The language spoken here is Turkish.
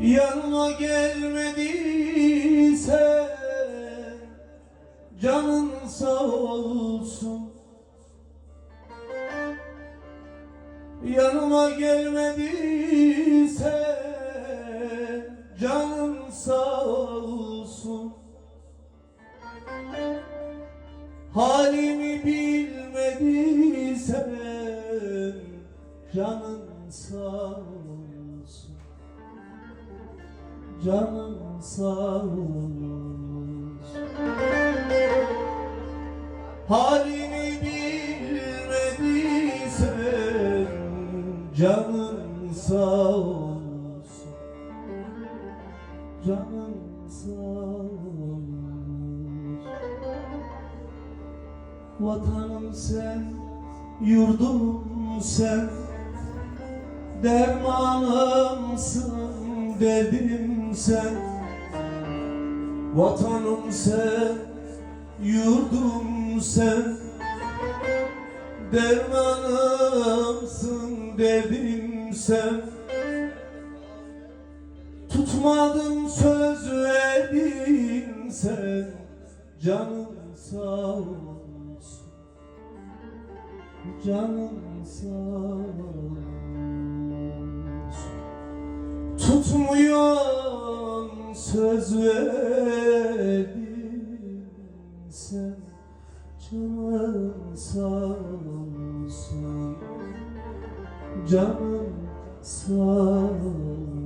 Yanıma gelmediyse Canın sağ olsun. Yanıma gelmediyse Canın sağ olsun. Halimi bilmediysen Canın sağ olsun Canın sağ olsun Halini bilmediysen Canın sağ olsun Canın sağ olsun Vatanım sen, yurdum sen Dermanımsın dedim sen Vatanım sen, yurdum sen. Dermanımsın dedim sen. Tutmadım söz verdin sen. Canın sağ olsun. Canın sağ olsun. Tutmuyorsun söz sen Canın sağ olsun Canın sağ olsun